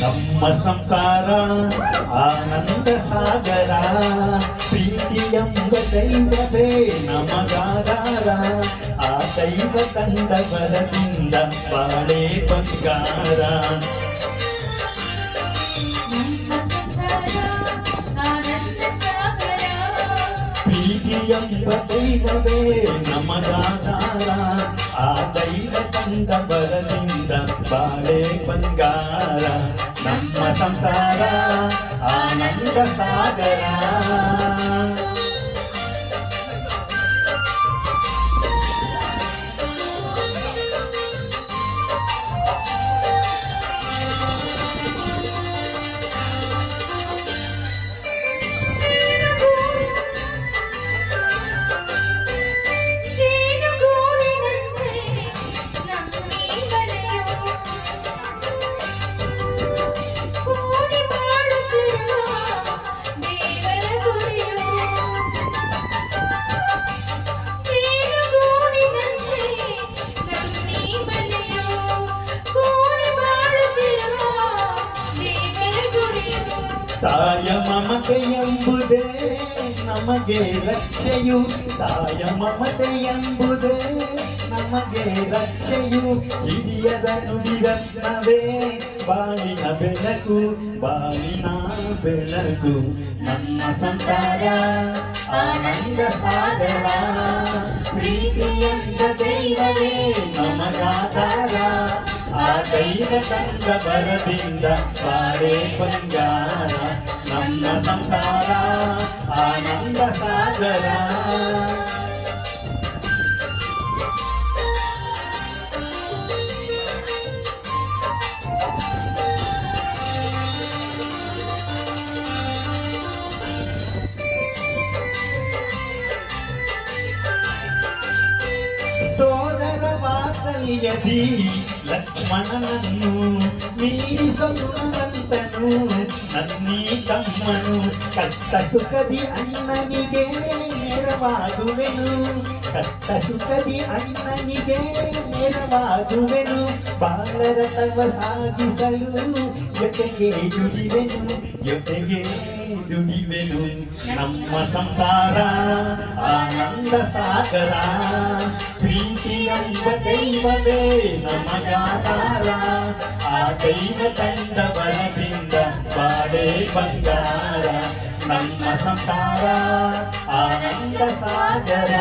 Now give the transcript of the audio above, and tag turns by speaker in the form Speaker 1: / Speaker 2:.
Speaker 1: ನಮ್ಮ ಸಂಸಾರ ಆನಂದ ಸಾಗರ ಪ್ರೀತಿ ಎಂಬ ದೈವವೇ ನಮಗಾಧಾರ ಆ ದೈವ ತಂದ ಬರದಿಂದ ಬಾಳೆ ಬಂಗಾರ
Speaker 2: ನಮ್ಮ ಸಂಸಾರ ಆನಂದ ಸಾಗರ
Speaker 1: ಪ್ರೀತಿ ಎಂಬ ದೈವವೇ ನಮಗಾಧಾರ ಆ ದೈವ ತಂದ ಬರದಿಂದ ಬಾಳೆ ಬಂಗಾರ ನಮ್ಮ ಸಂಸಾರ ಆನಂದ ಸಾಗರ. ತಾಯ ಮಮತೆ ಎಂಬುದೇ ನಮಗೆ ರಕ್ಷೆಯು. ತಾಯ ಮಮತೆ ಎಂಬುದೇ ನಮಗೆ ರಕ್ಷೆಯು. ಹಿರಿಯದ ನುಡಿರತ್ನವೇ ಬಾಳಿನ ಬೆಳಕು ಬಾಳಿನ ಬೆಳಕು. ನಮ್ಮ ಸಂಸಾರ, ಆನಂದ ಸಾಗರ. ಪ್ರೀತಿಯಂದ ದೈವವೇ, ನಮಗಾಧಾರ. ದೈವ ತಂದ ಬರದಿಂದ ಸಾರೇ ಪಂಜಾರ ನಮ್ಮ ಸಂಸಾರ ಆನಂದ ಸಾಗರ. ವಾತ್ಸಲ್ಯದಿ ಲಕ್ಷ್ಮಣನನ್ನು ಮೀರಿಸಲು ಗುಣವಂತನು ನನ್ನೀ ತಮ್ಮನು ಕಷ್ಟ ಸುಖದಿ ಅಣ್ಣನಿಗೆ ನೆರವಾಗುವೆನು. ಕಷ್ಟ ಸುಖದಿ ಅಣ್ಣನಿಗೆ ನೆರವಾಗುವೆನು. ಬಾಲರಥವ ಸಾಗಿಸಲು ಜೊತೆಗೆ ದುಡಿವೆನು, ಜೊತೆಗೆ ದುಡಿವೆನು ನಮ್ಮ ಸಂಸಾರ ಆನಂದ ಸಾಗರ ಪ್ರೀತಿ ಎಂಬ ದೈವವೇ ನಮಗಾಧಾರ ಆ ದೈವ ತಂದ ಬಲದಿಂದ ಬಾಳೆ ಬಂಗಾರ ನಮ್ಮ ಸಂಸಾರ ಆನಂದ ಸಾಗರ